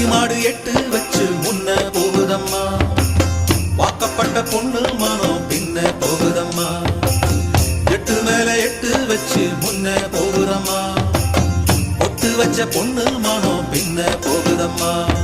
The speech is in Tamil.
வண்டி மாடு எட்டு வச்சு முன்ன போகுதம்மா. வாக்கப்பட்ட பொண்ணு மனம் பின்ன போகுதம்மா. எட்டு மேல எட்டு வச்சு முன்ன போகுதம்மா. ஒட்டு வச்ச பொண்ணு மனம் பின்ன போகுதம்மா.